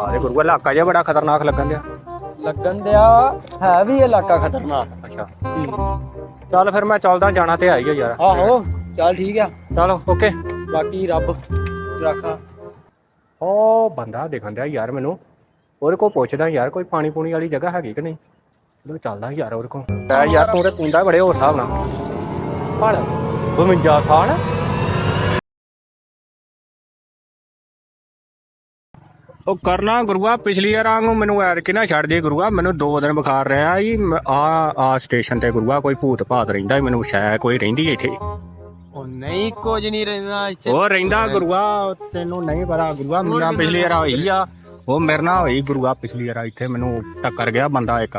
ਆਰੇ ਗੁਰੂਆ ਇਲਾਕਾ ਜਿਹਾ ਬੜਾ ਖਤਰਨਾਕ ਲੱਗਣ ਦਿਆ। ਲੱਗਣ ਦਿਆ ਹੈ ਵੀ ਇਲਾਕਾ ਖਤਰਨਾਕ। ਅੱਛਾ। ਚੱਲ ਫਿਰ ਮੈਂ ਚੱਲਦਾ ਜਾਣਾ ਤੇ ਆਈ ਆ ਯਾਰ। ਆਹੋ ਚੱਲ ਠੀਕ ਆ। ਚਲੋ ਓਕੇ। ਬਾਕੀ ਰੱਬ ਰਾਖਾ। ਉਹ ਬੰਦਾ ਦਿਖਣ ਦਿਆ ਯਾਰ ਮੈਨੂੰ। ਉਹਦੇ ਕੋਲ ਪੁੱਛਦਾ ਯਾਰ ਕੋਈ ਪਾਣੀ ਪੂਣੀ ਵਾਲੀ ਜਗ੍ਹਾ ਹੈਗੀ ਕਿ ਨਹੀਂ? ਚਲੋ ਚੱਲਦਾ ਯਾਰ ਉਹਦੇ ਕੋਲ ਯਾਰ ਤੂੰ ਤੇ ਕੁੰਦਾ ਬੜੇ ਹੋਰ ਹਿਸਾਬ ਨਾਲ। ਫੜ 52 ਸਾਲ। ਉਹ ਕਰਨਾ ਗੁਰੂਆ ਪਿਛਲੀ ਵਾਰ ਵਾਂਗੂ ਮੈਨੂੰ ਐਰ ਕਿ ਨਾ ਛੱਡ ਦੇ ਗੁਰੂਆ ਮੈਨੂੰ ਦੋ ਦਿਨ ਬੁਖਾਰ ਰਿਹਾ ਜੀ ਆ ਆ ਸਟੇਸ਼ਨ ਤੇ ਗੁਰੂਆ ਕੋਈ ਭੂਤ ਭਾਤ ਰਹਿੰਦਾ ਮੈਨੂੰ ਸ਼ਾਇਦ ਕੋਈ ਰਹਿੰਦੀ ਇੱਥੇ। ਉਹ ਨਹੀਂ ਕੁਝ ਨਹੀਂ ਰਹਿੰਦਾ ਉਹ ਰਹਿੰਦਾ ਗੁਰੂਆ ਤੈਨੂੰ ਨਹੀਂ ਪਤਾ ਗੁਰੂਆ ਮੇਰਾ ਪਿਛਲੀ ਵਾਰ ਹੋਈ ਆ। ਉਹ ਮੇਰੇ ਨਾਲ ਹੋਈ ਗੁਰੂਆ ਪਿਛਲੀ ਵਾਰ ਇੱਥੇ ਮੈਨੂੰ ਟੱਕਰ ਗਿਆ ਬੰਦਾ ਇੱਕ।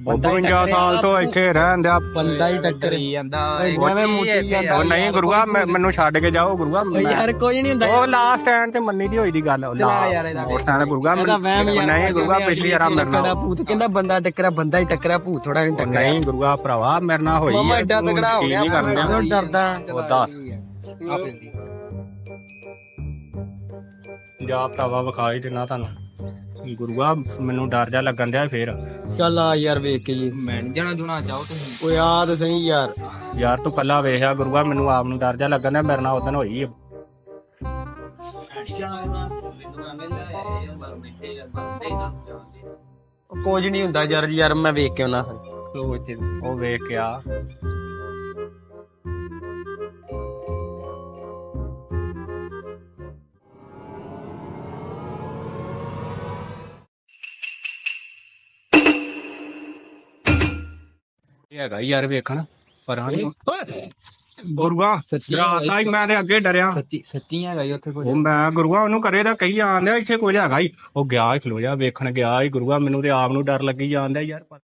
ਉਹ 52 ਸਾਲ ਤੋਂ ਇੱਥੇ ਰਹਿਣ ਦਿਆ ਬੰਦਾ ਹੀ ਟੱਕਰੀ ਜਾਂਦਾ ਐਵੇਂ ਮੁੱਤੀ ਜਾਂਦਾ। ਉਹ ਨਹੀਂ ਗੁਰੂਆ ਮੈਂ- ਮੈਨੂੰ ਛੱਡ ਕੇ ਜਾਓ ਗੁਰੂਆ ਮੈਂ- ਯਾਰ ਕੁਝ ਨਹੀਂ ਹੁੰਦਾ ਉਹ ਲਾਸਟ ਟਾਈਮ ਤੇ ਮੰਨੀ ਦੀ ਹੋਈ ਦੀ ਗੱਲ ਚਲਾ ਯਾਰ ਇਹਦਾ ਉਹ ਸਾਡਾ ਗੁਰੂਆ ਇਹਦਾ ਵਹਿਮ ਯਾਰ ਨਹੀਂ ਗੁਰੂਆ ਪਿਛਲੀ ਕਿਹੜਾ ਨਾਲ। ਭੂਤ ਕਹਿੰਦਾ ਬੰਦਾ ਟੱਕਰਿਆ ਬੰਦਾ ਹੀ ਟੱਕਰਿਆ ਭੂਤ ਥੋੜਾ ਨਹੀਂ ਉਹ ਟੱਕਰਿਆ। ਨਹੀਂ ਗੁਰੂਆ ਭਰਾਵਾ ਮੇਰੇ ਨਾਲ ਹੋਈ ਮਾਮਾ ਆ, ਐਡਾ ਤਗੜਾ ਹੋ ਗਿਆ ਕਰਨ ਮੈਂ ਡਿਆ। ਡਰਦਾ ਉਹ ਦੱਸ। ਜਾ ਭਰਾਵਾ ਵਿਖਾ ਹੀ ਦੇਣਾ ਤੁਹਾਨੂੰ। ਗੁਰੂਆ ਮੈਨੂੰ ਡਰ ਜਾ ਲੱਗਣ ਦਿਆ ਫੇਰ। ਚੱਲ ਆ ਯਾਰ ਵੇਖ ਕੇ ਜੀ। ਮੈਂ ਨੀ ਜਾਣਾ ਜੁਣਾ ਜਾਓ ਤੁਸੀਂ। ਓਏ ਆ ਤਾਂ ਸਹੀ ਯਾਰ। ਯਾਰ ਤੂੰ ਕੱਲਾ ਵੇਖਿਆ ਗੁਰੂਆ ਮੈਨੂੰ ਆਪ ਨੂੰ ਡਰ ਜਾ ਲੱਗਣ ਦਿਆ ਮੇਰੇ ਨਾਲ ਉਦੋਂ ਹੋਈ ਆ। ਕੁਝ ਨਹੀਂ ਹੁੰਦਾ ਯਾਰ ਯਾਰ ਮੈਂ ਵੇਖ ਕੇ ਆਉਣਾ। ਉਹ ਵੇਖ ਕੇ ਆ। ਹੈਗਾ ਹੀ ਯਾਰ ਵੇਖਣ ਪਰ ਹਾਂ ਗੁਰੂਆ ਰਾਤ ਆਈ ਮੈਂ ਤੇ ਅੱਗੇ ਡਰਿਆ। ਸੱਚੀ ਸੱਚੀ ਹੈਗਾ ਜੀ ਉੱਥੇ ਕੁਝ ਉਹ ਮੈਂ ਗੁਰੂਆ ਉਹਨੂੰ ਕਰੇ ਦਾ ਕਹੀ ਆਂਦਿਆ ਇੱਥੇ ਕੁਝ ਹੈਗਾ ਹੀ। ਉਹ ਗਿਆ ਹੀ ਖਲੋ ਜਾ ਵੇਖਣ ਗਿਆ ਹੀ ਗੁਰੂਆ ਮੈਨੂੰ ਤੇ ਆਪ ਨੂੰ ਡਰ ਲੱਗੀ ਜਾਂਦਿਆ ਯਾਰ ਪਰ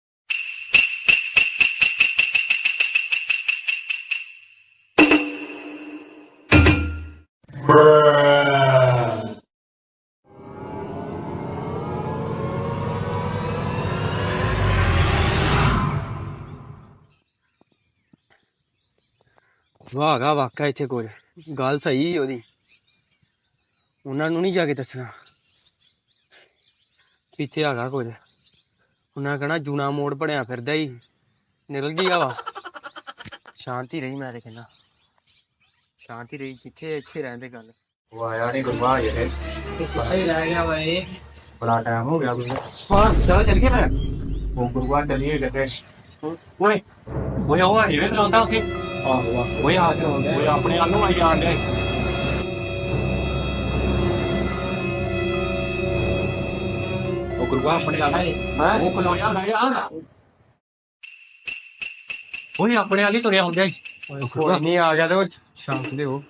ਵਾਗਾ ਵਾਕਾ ਇੱਥੇ ਕੁਝ। ਗੱਲ ਸਹੀ ਉਹਦੀ। ਉਹਨਾਂ ਨੂੰ ਨਹੀਂ ਜਾ ਕੇ ਦੱਸਣਾ। ਇੱਥੇ ਹੈਗਾ ਕੁਝ। ਉਹਨਾਂ ਕਹਣਾ ਜੂਨਾ ਮੋੜ ਬਣਿਆ ਫਿਰਦਾ ਹੀ ਨਿਕਲ ਗਿਆ ਵਾ। ਸ਼ਾਂਤੀ ਰਹੀ ਮੈਂ ਤੇ ਕਹਿੰਦਾ। ਸ਼ਾਂਤੀ ਰਹੀ ਕਿੱਥੇ ਇੱਥੇ ਰਹਿੰਦੇ ਗੱਲ। ਉਹ ਆਇਆ ਨਹੀਂ ਗੁਰੂਆ ਇਹ ਸਹੀ ਰਹਿ ਗਿਆ ਵੇ ਬੜਾ ਟਾਈਮ ਹੋ ਗਿਆ ਗੁਰੂਆ ਹਾਂ ਚਲੋ ਚੱਲ ਗਿਆ ਉਹ ਗੁਰੂਆ ਚਲੀਏ ਕਿਤੇ। ਓਏ ਓਏ ਉਹ ਆ ਜਿਵੇਂ ਲਾਉਂਦਾ ਉੱਥੇ। ਆਹੋ ਓਏ ਆ ਕੇ ਓਏ ਆਪਣੇ ਵੱਲ ਨੂੰ ਆਈ ਉਹ ਗੁਰੂਆ ਆਪਣੇ ਵੱਲ ਹਾਂ? ਉਹ ਖਲੋਇਆ ਮੈਂ ਆ ਓਏ ਆਪਣੇ ਵਾਲੀ ਤੁਰਿਆ ਹੁੰਦਾ ਕੋਈ ਨਹੀਂ ਆ ਗਿਆ ਤੇ ਉਹ ਸ਼ਾਂਤ ਦੇ ਹੋ।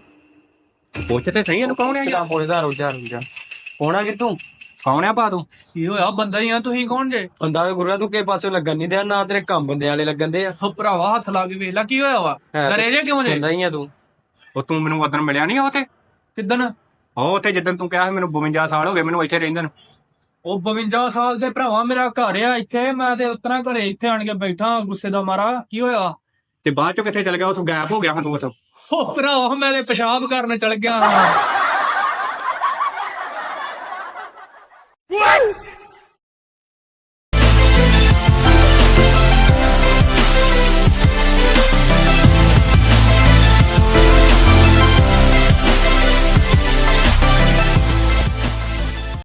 ਪੁੱਛ ਤੇ ਸਹੀ ਇਹਨੂੰ ਕੌਣ ਆ ਕਿਹੜਾ ਪੁੱਛਦਾ ਰੋਜਾ ਰੋਜਾ ਕੋਣਾ ਕਿ ਤੂੰ? ਕੌਣ ਆ ਪਾ ਤੂੰ? ਕੀ ਹੋਇਆ? ਬੰਦਾ ਹੀ ਆ ਤੁਸੀਂ ਕੌਣ ਜੇ? ਬੰਦਾ ਤੇ ਗੁਰੂਆ ਤੂੰ ਕਿਸੇ ਪਾਸੇ ਲੱਗਣ ਨਹੀਂ ਦਿਆ ਨਾ ਤੇਰੇ ਕੰਮ ਬੰਦੇ ਵਾਲੇ ਲੱਗਣ ਦੇ ਆ। ਉਹ ਭਰਾਵਾ ਹੱਥ ਲਾ ਕੇ ਵੇਖ ਲੈ ਕੀ ਹੋਇਆ ਵਾ? ਹੈ ਤੇ ਡਰੇ ਜੇ ਕਿਉਂ ਜੇ? ਬੰਦਾ ਹੀ ਆ ਤੂੰ। ਉਹ ਤੂੰ ਮੈਨੂੰ ਉਦੋਂ ਮਿਲਿਆ ਨਹੀਂ ਉੱਥੇ? ਕਿਦਨ ਉਹ ਉੱਥੇ ਜਿੱਦਣ ਤੂੰ ਕਿਹਾ ਸੀ ਮੈਨੂੰ 52 ਸਾਲ ਹੋ ਗਏ ਮੈਨੂੰ ਇੱਥੇ ਰਹਿੰਦੇ ਨੂੰ। ਉਹ 52 ਸਾਲ ਦੇ ਭਰਾਵਾ ਮੇਰਾ ਘਰ ਆ ਇੱਥੇ ਮੈਂ ਤੇ ਉਤਰਾ ਘਰੇ ਇੱਥੇ ਆਣ ਕੇ ਬੈਠਾ ਗੁੱਸੇ ਦਾ ਮਾਰਾ ਕੀ ਹੋਇਆ? ਤੇ ਬਾਅਦ ਚੋਂ ਕਿੱਥੇ ਚਲ ਗਿਆ? ਉੱਥੋਂ ਗਾਇਬ ਹੋ ਗਿਆ ਹਾਂ ਤੂੰ ਉੱਥੋਂ। ਉਹ ਭਰਾਵਾ ਮੈਂ ਤੇ ਪਿਸ਼ਾਬ ਕਰਨ ਚਲ ਗਿਆ।